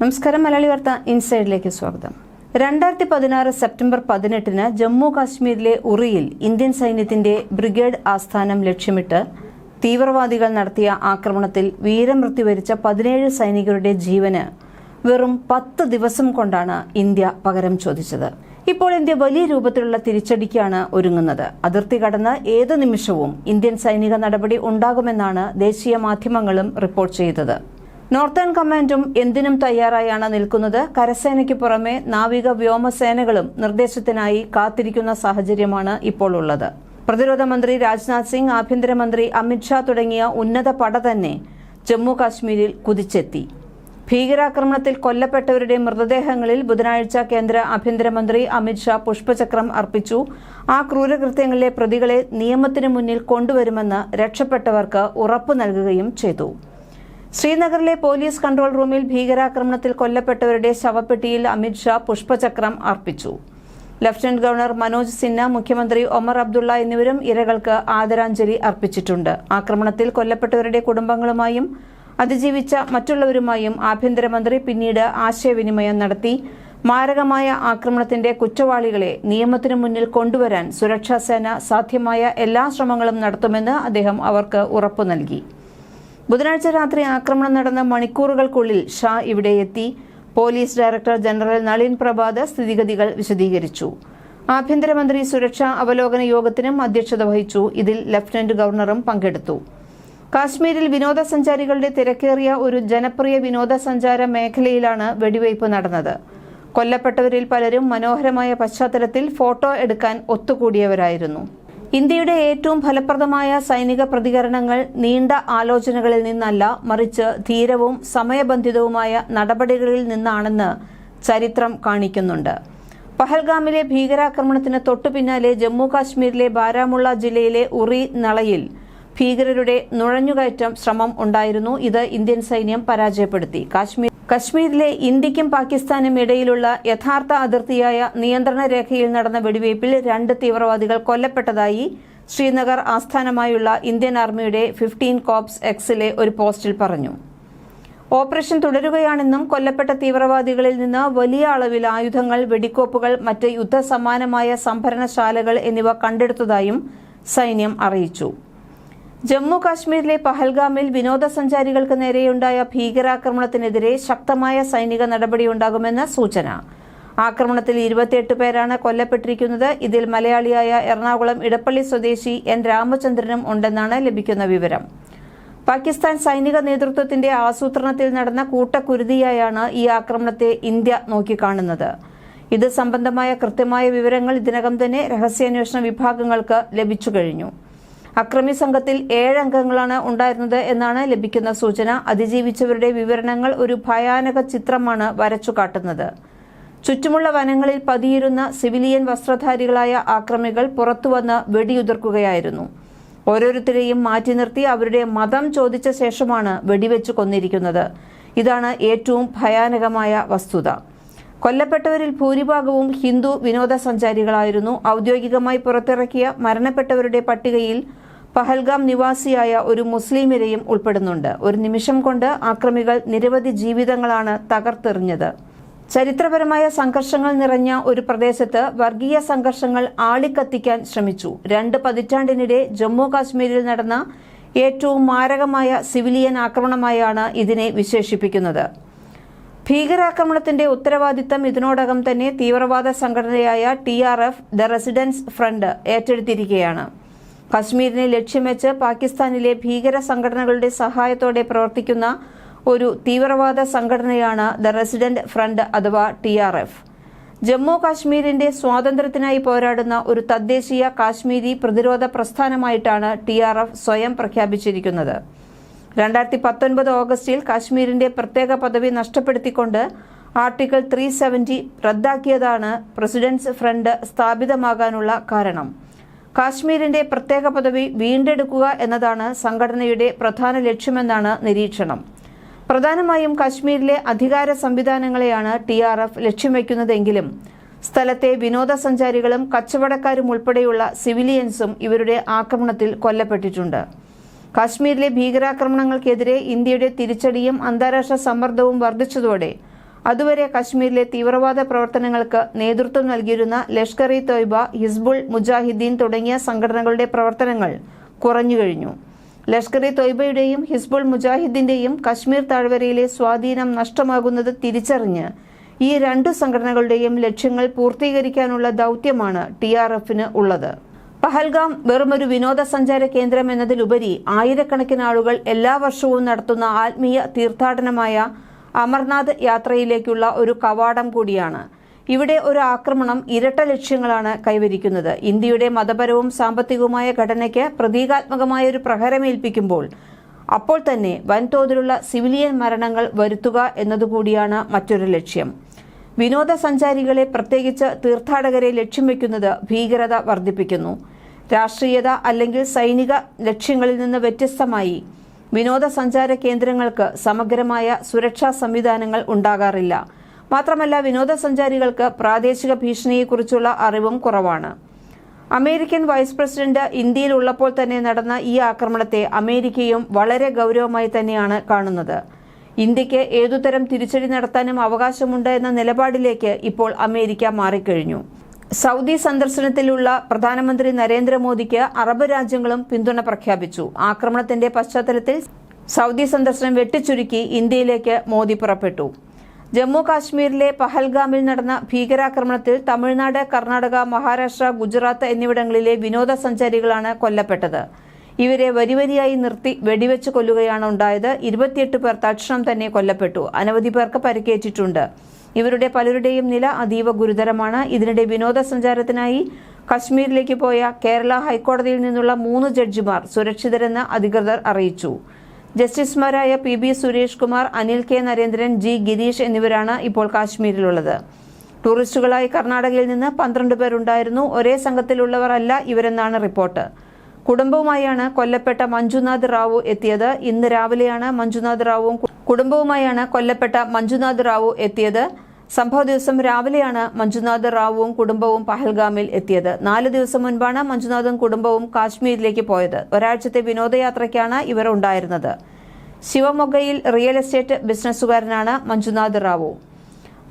നമസ്കാരം മലയാളി വാർത്ത ഇൻസൈഡിലേക്ക് സ്വാഗതം. രണ്ടായിരത്തി പതിനാറ് സെപ്റ്റംബർ പതിനെട്ടിന് ജമ്മു കാശ്മീരിലെ ഉറിയിൽ ഇന്ത്യൻ സൈന്യത്തിന്റെ ബ്രിഗേഡ് ആസ്ഥാനം ലക്ഷ്യമിട്ട് തീവ്രവാദികൾ നടത്തിയ ആക്രമണത്തിൽ വീരമൃത്യു വരിച്ച പതിനേഴ് സൈനികരുടെ ജീവന് വെറും പത്ത് ദിവസം കൊണ്ടാണ് ഇന്ത്യ പകരം ചോദിച്ചത്. ഇപ്പോൾ ഇന്ത്യ വലിയ രൂപത്തിലുള്ള തിരിച്ചടിക്കാണ് ഒരുങ്ങുന്നത്. അതിർത്തി കടന്ന് ഏത് നിമിഷവും ഇന്ത്യൻ സൈനിക നടപടി ഉണ്ടാകുമെന്നാണ് ദേശീയ മാധ്യമങ്ങളും റിപ്പോർട്ട് ചെയ്തത്. നോർത്തേൺ കമാൻഡും എന്തിനും തയ്യാറായാണ് നിൽക്കുന്നത്. കരസേനയ്ക്ക് പുറമെ നാവിക വ്യോമസേനകളും നിർദ്ദേശത്തിനായി കാത്തിരിക്കുന്ന സാഹചര്യമാണ് ഇപ്പോൾ ഉള്ളത്. പ്രതിരോധ മന്ത്രി രാജ്നാഥ് സിംഗ് ആഭ്യന്തരമന്ത്രി അമിത്ഷാ തുടങ്ങിയ ഉന്നത പട തന്നെ ജമ്മു കാശ്മീരിൽ കുതിച്ചെത്തി. ഭീകരാക്രമണത്തിൽ കൊല്ലപ്പെട്ടവരുടെ മൃതദേഹങ്ങളിൽ ബുധനാഴ്ച കേന്ദ്ര ആഭ്യന്തരമന്ത്രി അമിത്ഷാ പുഷ്പചക്രം അർപ്പിച്ചു. ആ ക്രൂരകൃത്യങ്ങളിലെ പ്രതികളെ നിയമത്തിനു മുന്നിൽ കൊണ്ടുവരുമെന്ന് രക്ഷപ്പെട്ടവർക്ക് ഉറപ്പു നൽകുകയും ചെയ്തു. ശ്രീനഗറിലെ പോലീസ് കൺട്രോൾ റൂമിൽ ഭീകരാക്രമണത്തിൽ കൊല്ലപ്പെട്ടവരുടെ ശവപ്പെട്ടിയിൽ അമിത്ഷാ പുഷ്പചക്രം അർപ്പിച്ചു. ലഫ്റ്റനന്റ് ഗവർണർ മനോജ് സിൻഹ മുഖ്യമന്ത്രി ഒമർ അബ്ദുള്ള എന്നിവരും ഇരകൾക്ക് ആദരാഞ്ജലി അർപ്പിച്ചിട്ടുണ്ട്. ആക്രമണത്തിൽ കൊല്ലപ്പെട്ടവരുടെ കുടുംബങ്ങളുമായും അതിജീവിച്ച മറ്റുള്ളവരുമായും ആഭ്യന്തരമന്ത്രി പിന്നീട് ആശയവിനിമയം നടത്തി. മാരകമായ ആക്രമണത്തിന്റെ കുറ്റവാളികളെ നിയമത്തിനു മുന്നിൽ കൊണ്ടുവരാൻ സുരക്ഷാസേന സാധ്യമായ എല്ലാ ശ്രമങ്ങളും നടത്തുമെന്ന് അദ്ദേഹം അവർക്ക് ഉറപ്പു നൽകി. ബുധനാഴ്ച രാത്രി ആക്രമണം നടന്ന മണിക്കൂറുകൾക്കുള്ളിൽ ഷാ ഇവിടെ എത്തി. Police director general Nalin Prabhat സ്ഥിതിഗതികൾ വിശദീകരിച്ചു. ആഭ്യന്തരമന്ത്രി സുരക്ഷാ അവലോകന യോഗത്തിനും അധ്യക്ഷത വഹിച്ചു. ഇതിൽ ലഫ്റ്റനന്റ് ഗവർണറും പങ്കെടുത്തു. കാശ്മീരിൽ വിനോദസഞ്ചാരികളുടെ തിരക്കേറിയ ഒരു ജനപ്രിയ വിനോദസഞ്ചാര മേഖലയിലാണ് വെടിവയ്പ് നടന്നത്. കൊല്ലപ്പെട്ടവരിൽ പലരും മനോഹരമായ പശ്ചാത്തലത്തിൽ ഫോട്ടോ എടുക്കാൻ ഒത്തുകൂടിയവരായിരുന്നു. ഇന്ത്യയുടെ ഏറ്റവും ഫലപ്രദമായ സൈനിക പ്രതികരണങ്ങൾ നീണ്ട ആലോചനകളിൽ നിന്നല്ല മറിച്ച് ധീരവും സമയബന്ധിതവുമായ നടപടികളിൽ നിന്നാണെന്ന് ചരിത്രം കാണിക്കുന്നുണ്ട്. പഹൽഗാമിലെ ഭീകരാക്രമണത്തിന് തൊട്ടുപിന്നാലെ ജമ്മു കാശ്മീരിലെ ബാരാമുള്ള ജില്ലയിലെ ഉറി നളയിൽ ഭീകരരുടെ നുഴഞ്ഞുകയറ്റം ശ്രമം ഉണ്ടായിരുന്നു. ഇത് ഇന്ത്യൻ സൈന്യം പരാജയപ്പെടുത്തി. കാശ്മീർ കശ്മീരിലെ ഇന്ത്യക്കും പാകിസ്ഥാനും ഇടയിലുള്ള യഥാർത്ഥ അതിർത്തിയായ നിയന്ത്രണ രേഖയിൽ നടന്ന വെടിവയ്പിൽ രണ്ട് തീവ്രവാദികൾ കൊല്ലപ്പെട്ടതായി ശ്രീനഗർ ആസ്ഥാനമായുള്ള ഇന്ത്യൻ ആർമിയുടെ ഫിഫ്റ്റീൻ കോപ്സ് എക്സിലെ ഒരു പോസ്റ്റിൽ പറഞ്ഞു. ഓപ്പറേഷൻ തുടരുകയാണെന്നും കൊല്ലപ്പെട്ട തീവ്രവാദികളിൽ നിന്ന് വലിയ അളവിൽ ആയുധങ്ങൾ വെടിക്കോപ്പുകൾ മറ്റ് യുദ്ധസമാനമായ സംഭരണശാലകൾ എന്നിവ കണ്ടെടുത്തതായും സൈന്യം അറിയിച്ചു. ജമ്മു കാശ്മീരിലെ പഹൽഗാമിൽ വിനോദസഞ്ചാരികൾക്ക് നേരെയുണ്ടായ ഭീകരാക്രമണത്തിനെതിരെ ശക്തമായ സൈനിക നടപടിയുണ്ടാകുമെന്ന് സൂചന. ആക്രമണത്തിൽ ഇരുപത്തിയെട്ട് പേരാണ് കൊല്ലപ്പെട്ടിരിക്കുന്നത്. ഇതിൽ മലയാളിയായ എറണാകുളം ഇടപ്പള്ളി സ്വദേശി എൻ രാമചന്ദ്രനും ഉണ്ടെന്നാണ് ലഭിക്കുന്ന വിവരം. പാകിസ്ഥാൻ സൈനിക നേതൃത്വത്തിന്റെ ആസൂത്രണത്തിൽ നടന്ന കൂട്ടക്കുരുതിയായാണ് ഈ ആക്രമണത്തെ ഇന്ത്യ നോക്കിക്കാണുന്നത്. ഇത് സംബന്ധമായ കൃത്യമായ വിവരങ്ങൾ ഇതിനകം തന്നെ രഹസ്യാന്വേഷണ വിഭാഗങ്ങൾക്ക് ലഭിച്ചു കഴിഞ്ഞു. അക്രമി സംഘത്തിൽ ഏഴ് അംഗങ്ങളാണ് ഉണ്ടായിരുന്നത് എന്നാണ് ലഭിക്കുന്ന സൂചന. അതിജീവിച്ചവരുടെ വിവരണങ്ങൾ ഒരു ഭയാനക ചിത്രമാണ് വരച്ചു കാട്ടുന്നത്. ചുറ്റുമുള്ള വനങ്ങളിൽ പതിയിരുന്ന സിവിലിയൻ വസ്ത്രധാരികളായ ആക്രമികൾ പുറത്തുവന്ന് വെടിയുതിർക്കുകയായിരുന്നു. ഓരോരുത്തരെയും മാറ്റി നിർത്തി അവരുടെ മതം ചോദിച്ച ശേഷമാണ് വെടിവെച്ച് കൊന്നിരിക്കുന്നത്. ഇതാണ് ഏറ്റവും ഭയാനകമായ വസ്തുത. കൊല്ലപ്പെട്ടവരിൽ ഭൂരിഭാഗവും ഹിന്ദു വിനോദസഞ്ചാരികളായിരുന്നു. ഔദ്യോഗികമായി പുറത്തിറക്കിയ മരണപ്പെട്ടവരുടെ പട്ടികയിൽ പഹൽഗാം നിവാസിയായ ഒരു മുസ്ലിമിനെയും ഉൾപ്പെടുന്നുണ്ട്. ഒരു നിമിഷം കൊണ്ട് ആക്രമികൾ നിരവധി ജീവിതങ്ങളാണ് തകർത്തെറിഞ്ഞത്. ചരിത്രപരമായ സംഘർഷങ്ങൾ നിറഞ്ഞ ഒരു പ്രദേശത്ത് വർഗീയ സംഘർഷങ്ങൾ ആളിക്കത്തിക്കാൻ ശ്രമിച്ചു. രണ്ട് പതിറ്റാണ്ടിനിടെ ജമ്മു കാശ്മീരിൽ നടന്ന ഏറ്റവും മാരകമായ സിവിലിയൻ ആക്രമണമായാണ് ഇതിനെ വിശേഷിപ്പിക്കുന്നത്. ഭീകരാക്രമണത്തിന്റെ ഉത്തരവാദിത്തം ഇതിനോടകം തന്നെ തീവ്രവാദ സംഘടനയായ T R F the residence front ഏറ്റെടുത്തിരിക്കുകയാണ്. കശ്മീരിനെ ലക്ഷ്യം വെച്ച് പാകിസ്ഥാനിലെ ഭീകര സംഘടനകളുടെ സഹായത്തോടെ പ്രവർത്തിക്കുന്ന ഒരു തീവ്രവാദ സംഘടനയാണ് ദ റെസിഡന്റ് ഫ്രണ്ട് അഥവാ ടി ആർ എഫ്. ജമ്മു കാശ്മീരിന്റെ സ്വാതന്ത്ര്യത്തിനായി പോരാടുന്ന ഒരു തദ്ദേശീയ കാശ്മീരി പ്രതിരോധ പ്രസ്ഥാനമായിട്ടാണ് ടി ആർ എഫ് സ്വയം പ്രഖ്യാപിച്ചിരിക്കുന്നത്. രണ്ടായിരത്തി പത്തൊൻപത് ഓഗസ്റ്റിൽ കാശ്മീരിന്റെ പ്രത്യേക പദവി നഷ്ടപ്പെടുത്തിക്കൊണ്ട് ആർട്ടിക്കിൾ ത്രീ സെവന്റി റദ്ദാക്കിയതാണ് പ്രസിഡന്റ്സ് ഫ്രണ്ട് സ്ഥാപിതമാകാനുള്ള കാരണം. കാശ്മീരിന്റെ പ്രത്യേക പദവി വീണ്ടെടുക്കുക എന്നതാണ് സംഘടനയുടെ പ്രധാന ലക്ഷ്യമെന്നാണ് നിരീക്ഷണം. പ്രധാനമായും കാശ്മീരിലെ അധികാര സംവിധാനങ്ങളെയാണ് ടി ആർ എഫ് ലക്ഷ്യം വയ്ക്കുന്നതെങ്കിലും സ്ഥലത്തെ വിനോദസഞ്ചാരികളും കച്ചവടക്കാരും ഉൾപ്പെടെയുള്ള സിവിലിയൻസും ഇവരുടെ ആക്രമണത്തിൽ കൊല്ലപ്പെട്ടിട്ടുണ്ട്. കാശ്മീരിലെ ഭീകരാക്രമണങ്ങൾക്കെതിരെ ഇന്ത്യയുടെ തിരിച്ചടിയും അന്താരാഷ്ട്ര സമ്മർദ്ദവും വർദ്ധിച്ചതോടെ അതുവരെ കശ്മീരിലെ തീവ്രവാദ പ്രവർത്തനങ്ങൾക്ക് നേതൃത്വം നൽകിയിരുന്ന ലഷ്കർ ഇ തോയ്ബ ഹിസ്ബുൾ മുജാഹിദ്ദീൻ തുടങ്ങിയ സംഘടനകളുടെ പ്രവർത്തനങ്ങൾ കുറഞ്ഞു കഴിഞ്ഞു. ലഷ്കർ ഇ തൊയ്ബയുടെയും ഹിസ്ബുൾ മുജാഹിദ്ദീന്റെയും കശ്മീർ താഴ്വരയിലെ സ്വാധീനം നഷ്ടമാകുന്നത് തിരിച്ചറിഞ്ഞ് ഈ രണ്ടു സംഘടനകളുടെയും ലക്ഷ്യങ്ങൾ പൂർത്തീകരിക്കാനുള്ള ദൗത്യമാണ് ടി ആർ എഫിന് ഉള്ളത്. പഹൽഗാം വെറുമൊരു വിനോദസഞ്ചാര കേന്ദ്രം എന്നതിലുപരി ആയിരക്കണക്കിന് ആളുകൾ എല്ലാ വർഷവും നടത്തുന്ന ആത്മീയ തീർത്ഥാടനമായ അമർനാഥ് യാത്രയിലേക്കുള്ള ഒരു കവാടം കൂടിയാണ്. ഇവിടെ ഒരു ആക്രമണം ഇരട്ട ലക്ഷ്യങ്ങളാണ് കൈവരിക്കുന്നത്. ഇന്ത്യയുടെ മതപരവും സാമ്പത്തികവുമായ ഘടനയ്ക്ക് പ്രതീകാത്മകമായ ഒരു പ്രഹരമേൽപ്പിക്കുമ്പോൾ അപ്പോൾ തന്നെ വൻതോതിലുള്ള സിവിലിയൻ മരണങ്ങൾ വരുത്തുക എന്നതുകൂടിയാണ് മറ്റൊരു ലക്ഷ്യം. വിനോദസഞ്ചാരികളെ പ്രത്യേകിച്ച് തീർത്ഥാടകരെ ലക്ഷ്യം വെക്കുന്നത് ഭീകരത വർദ്ധിപ്പിക്കുന്നു. രാഷ്ട്രീയത അല്ലെങ്കിൽ സൈനിക ലക്ഷ്യങ്ങളിൽ നിന്ന് വ്യത്യസ്തമായി വിനോദസഞ്ചാര കേന്ദ്രങ്ങൾക്ക് സമഗ്രമായ സുരക്ഷാ സംവിധാനങ്ങൾ ഉണ്ടാകാറില്ല. മാത്രമല്ല വിനോദസഞ്ചാരികൾക്ക് പ്രാദേശിക ഭീഷണിയെക്കുറിച്ചുള്ള അറിവും കുറവാണ്. അമേരിക്കൻ വൈസ് പ്രസിഡന്റ് ഇന്ത്യയിൽ ഉള്ളപ്പോൾ തന്നെ നടന്ന ഈ ആക്രമണത്തെ അമേരിക്കയും വളരെ ഗൗരവമായി തന്നെയാണ് കാണുന്നത്. ഇന്ത്യയ്ക്ക് ഏതുതരം തിരിച്ചടി നടത്താനും അവകാശമുണ്ട് എന്ന നിലപാടിലേക്ക് ഇപ്പോൾ അമേരിക്ക മാറിക്കഴിഞ്ഞു. സൗദി സന്ദർശനത്തിലുള്ള പ്രധാനമന്ത്രി നരേന്ദ്രമോദിക്ക് അറബ് രാജ്യങ്ങളും പിന്തുണ പ്രഖ്യാപിച്ചു. ആക്രമണത്തിന്റെ പശ്ചാത്തലത്തിൽ സൗദി സന്ദർശനം വെട്ടിച്ചുരുക്കി ഇന്ത്യയിലേക്ക് മോദി പുറപ്പെട്ടു. ജമ്മു കാശ്മീരിലെ പഹൽഗാമിൽ നടന്ന ഭീകരാക്രമണത്തിൽ തമിഴ്നാട് കർണാടക മഹാരാഷ്ട്ര ഗുജറാത്ത് എന്നിവിടങ്ങളിലെ വിനോദസഞ്ചാരികളാണ് കൊല്ലപ്പെട്ടത്. ഇവരെ വരിവരിയായി നിർത്തി വെടിവെച്ച് കൊല്ലുകയാണ് ഉണ്ടായത്. ഇരുപത്തിയെട്ട് പേർ തക്ഷണം തന്നെ കൊല്ലപ്പെട്ടു. അനവധി പേർക്ക് പരിക്കേറ്റിട്ടുണ്ട്. ഇവരുടെ പലരുടെയും നില അതീവ ഗുരുതരമാണ്. ഇതിനിടെ വിനോദസഞ്ചാരത്തിനായി കശ്മീരിലേക്ക് പോയ കേരള ഹൈക്കോടതിയിൽ നിന്നുള്ള മൂന്ന് ജഡ്ജിമാർ സുരക്ഷിതരെന്ന് അധികൃതർ അറിയിച്ചു. ജസ്റ്റിസുമാരായ P B Suresh Kumar Anil K Narendran G Girish എന്നിവരാണ് ഇപ്പോൾ കാശ്മീരിലുള്ളത്. ടൂറിസ്റ്റുകളായി കർണാടകയിൽ നിന്ന് പന്ത്രണ്ട് പേരുണ്ടായിരുന്നു. ഒരേ സംഘത്തിലുള്ളവർ അല്ല ഇവരെന്നാണ് റിപ്പോർട്ട്. കുടുംബവുമായാണ് കൊല്ലപ്പെട്ട മഞ്ജുനാഥ് റാവു എത്തിയത്. ഇന്ന് രാവിലെയാണ് മഞ്ജുനാഥ് റാവുവും കുടുംബവുമായാണ് കൊല്ലപ്പെട്ട മഞ്ജുനാഥ് റാവു എത്തിയത്. സംഭവ ദിവസം രാവിലെയാണ് മഞ്ജുനാഥ് റാവുവും കുടുംബവും പഹൽഗാമിൽ എത്തിയത്. നാല് ദിവസം മുൻപാണ് മഞ്ജുനാഥും കുടുംബവും കാശ്മീരിലേക്ക് പോയത്. ഒരാഴ്ചത്തെ വിനോദയാത്രയ്ക്കാണ് ഇവർ ഉണ്ടായിരുന്നത്. ശിവമൊഗയിൽ റിയൽ എസ്റ്റേറ്റ് ബിസിനസ്സുകാരനാണ് മഞ്ജുനാഥ് റാവു.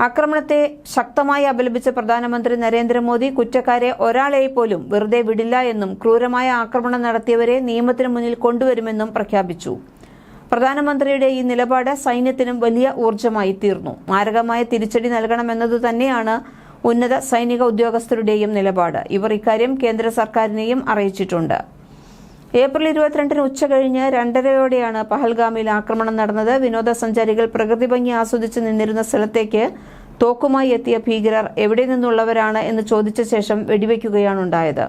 ആക്രമണത്തെ ശക്തമായി അപലപിച്ച പ്രധാനമന്ത്രി നരേന്ദ്രമോദി കുറ്റക്കാരെ ഒരാളെ പോലും വെറുതെ വിടില്ല എന്നും ക്രൂരമായ ആക്രമണം നടത്തിയവരെ നിയമത്തിന് മുന്നിൽ കൊണ്ടുവരുമെന്നും പ്രഖ്യാപിച്ചു. പ്രധാനമന്ത്രിയുടെ ഈ നിലപാട് സൈന്യത്തിനും വലിയ ഊർജമായി തീർന്നു. മാരകമായ തിരിച്ചടി നൽകണമെന്നത് തന്നെയാണ് ഉന്നത സൈനിക ഉദ്യോഗസ്ഥരുടെയും നിലപാട്. ഇവർ ഇക്കാര്യം കേന്ദ്ര സർക്കാരിനെയും അറിയിച്ചിട്ടുണ്ട്. ഏപ്രിൽ ഇരുപത്തിരണ്ടിന് ഉച്ച കഴിഞ്ഞ് രണ്ടരയോടെയാണ് പഹൽഗാമിൽ ആക്രമണം നടന്നത്. വിനോദസഞ്ചാരികൾ പ്രകൃതി ഭംഗി ആസ്വദിച്ച് നിന്നിരുന്ന സ്ഥലത്തേക്ക് തോക്കുമായി എത്തിയ ഭീകരർ എവിടെ നിന്നുള്ളവരാണ് എന്ന് ചോദിച്ച ശേഷം വെടിവെക്കുകയാണ് ഉണ്ടായത്.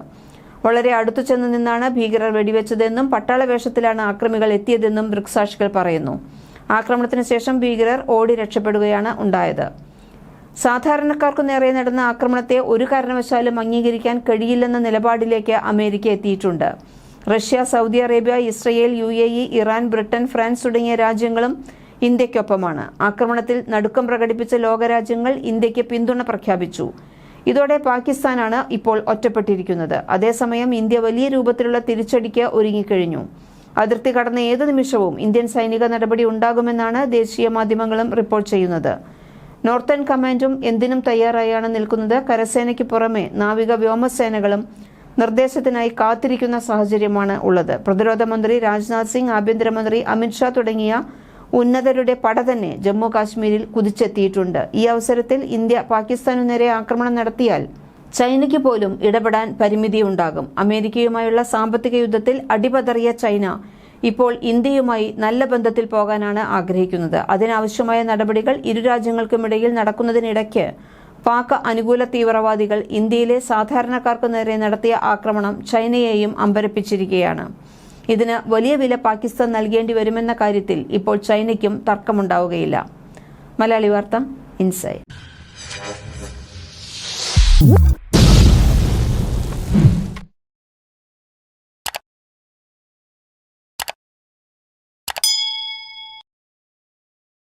വളരെ അടുത്തു ചെന്ന് നിന്നാണ് ഭീകരർ വെടിവെച്ചതെന്നും പട്ടാള വേഷത്തിലാണ് ആക്രമികൾ എത്തിയതെന്നും ദൃക്സാക്ഷികൾ പറയുന്നു. ആക്രമണത്തിന് ശേഷം ഭീകരർ ഓടി രക്ഷപ്പെടുകയാണ് ഉണ്ടായത്. സാധാരണക്കാർക്കു നേരെ നടന്ന ആക്രമണത്തെ ഒരു കാരണവശാലും അംഗീകരിക്കാൻ കഴിയില്ലെന്ന നിലപാടിലേക്ക് അമേരിക്ക എത്തിയിട്ടുണ്ട്. Russia Saudi Arabia Israel U A E Iran Britain France തുടങ്ങിയ രാജ്യങ്ങളും ഇന്ത്യക്കൊപ്പമാണ് ആക്രമണത്തിൽ നടുക്കം പ്രകടിപ്പിച്ച ലോകരാജ്യങ്ങൾ ഇന്ത്യയ്ക്ക് പിന്തുണ പ്രഖ്യാപിച്ചു. ഇതോടെ പാകിസ്ഥാനാണ് ഇപ്പോൾ ഒറ്റപ്പെട്ടിരിക്കുന്നത്. അതേസമയം ഇന്ത്യ വലിയ രൂപത്തിലുള്ള തിരിച്ചടിക്ക് ഒരുങ്ങിക്കഴിഞ്ഞു. അതിർത്തി കടന്ന ഏത് നിമിഷവും ഇന്ത്യൻ സൈനിക നടപടി ഉണ്ടാകുമെന്നാണ് ദേശീയ മാധ്യമങ്ങളും റിപ്പോർട്ട് ചെയ്യുന്നത്. നോർത്തേൺ കമാൻഡും എന്തിനും തയ്യാറായാണ് നിൽക്കുന്നത്. കരസേനയ്ക്ക് പുറമെ നാവിക വ്യോമസേനകളും നിർദ്ദേശത്തിനായി കാത്തിരിക്കുന്ന സാഹചര്യമാണ് ഉള്ളത്. പ്രതിരോധ മന്ത്രി രാജ്നാഥ് സിംഗ് ആഭ്യന്തരമന്ത്രി അമിത്ഷാ തുടങ്ങിയ ഉന്നതരുടെ പട തന്നെ ജമ്മു കാശ്മീരിൽ കുതിച്ചെത്തിയിട്ടുണ്ട്. ഈ അവസരത്തിൽ ഇന്ത്യ പാകിസ്ഥാനു നേരെ ആക്രമണം നടത്തിയാൽ ചൈനയ്ക്ക് പോലും ഇടപെടാൻ പരിമിതിയുണ്ടാകും. അമേരിക്കയുമായുള്ള സാമ്പത്തിക യുദ്ധത്തിൽ അടിപതറിയ ചൈന ഇപ്പോൾ ഇന്ത്യയുമായി നല്ല ബന്ധത്തിൽ പോകാനാണ് ആഗ്രഹിക്കുന്നത്. അതിനാവശ്യമായ നടപടികൾ ഇരു രാജ്യങ്ങൾക്കുമിടയിൽ നടക്കുന്നതിനിടയ്ക്ക് പാക് അനുകൂല തീവ്രവാദികൾ ഇന്ത്യയിലെ സാധാരണക്കാർക്ക് നേരെ നടത്തിയ ആക്രമണം ചൈനയെയും അമ്പരപ്പിച്ചിരിക്കുകയാണ്. ഇതിന് വലിയ വില പാകിസ്ഥാൻ നൽകേണ്ടി വരുമെന്ന കാര്യത്തിൽ ഇപ്പോൾ ചൈനയ്ക്കും തർക്കമുണ്ടാവുകയില്ല. മലയാളി വാർത്ത ഇൻസൈഡ്